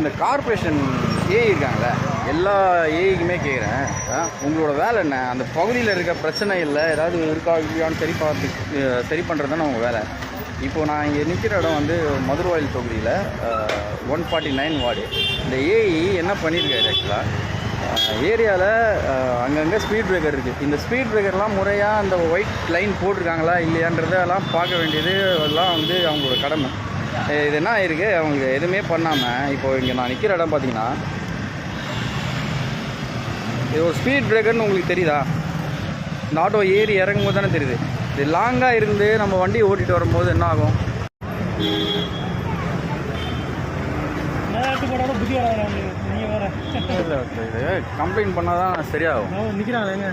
இந்த corporation AI இருக்காங்களே எல்லா ஏஐக்குமே கேட்குறேன் உங்களோட வேலை என்ன? அந்த பகுதியில் இருக்க பிரச்சனை இல்லை? ஏதாவது இருக்கா இல்லையான்னு சரி பார்த்து சரி பண்ணுறது தானே உங்கள் வேலை. இப்போது நான் இங்கே நிற்கிற இடம் வந்து மதுரவாயில் தொகுதியில் ஒன் ஃபார்ட்டி நைன் வார்டு. இந்த ஏஐ என்ன பண்ணியிருக்காரு ஆக்சுவலாக ஏரியாவில் அங்கங்கே ஸ்பீட் பிரேக்கர் இருக்குது இந்த ஸ்பீட் பிரேக்கர்லாம் முறையாக அந்த ஒயிட் லைன் போட்டிருக்காங்களா இல்லையான்றதெல்லாம் பார்க்க வேண்டியது அதெல்லாம் வந்து அவங்களோட கடமை. இது என்ன ஆயிருக்கு? அவங்க எதுவுமே பண்ணாமல் இப்போ இங்கே நான் நிற்கிற இடம் பார்த்தீங்கன்னா இது ஒரு ஸ்பீட் பிரேக்கர்னு உங்களுக்கு தெரியுதா? இந்த ஆட்டோ ஏறி இறங்கும் போது தானே தெரியுது. இது லாங்காக இருந்து நம்ம வண்டி ஓட்டிகிட்டு வரும்போது என்ன ஆகும்? கம்ப்ளைண்ட் பண்ணால் தான் சரியாகும். நிற்கிறாங்களே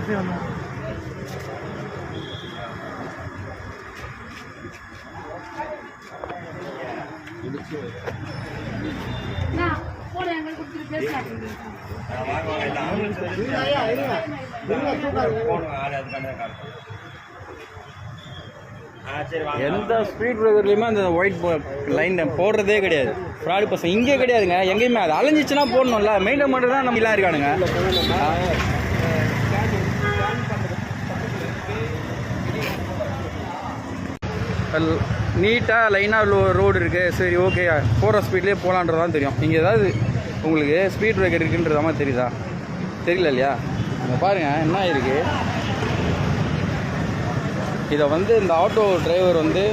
எந்த ஸ்பீட் பிரேக்கர்லையுமே அந்த ஒயிட் லைன் போடுறதே கிடையாது. ஃப்ராடு பசங்க இங்கே கிடையாதுங்க. எங்கேயுமே அது அலைஞ்சிச்சுன்னா போடணும்ல. மெயின்டைன் பண்ணுறது தான் நம்ம எல்லாம் இருக்கானுங்க. நீட்டாக லைனாக ரோடு இருக்குது சரி ஓகே போகிற ஸ்பீட்லேயே போகலான்றதான் தெரியும். இங்கே ஏதாவது உங்களுக்கு ஸ்பீட் பிரேக்கர் இருக்குன்றத மாதிரி தெரியுதா? தெரியல இல்லையா? இங்கே பாருங்கள் என்ன இருக்குது இதை வந்து இந்த ஆட்டோ டிரைவர் வந்து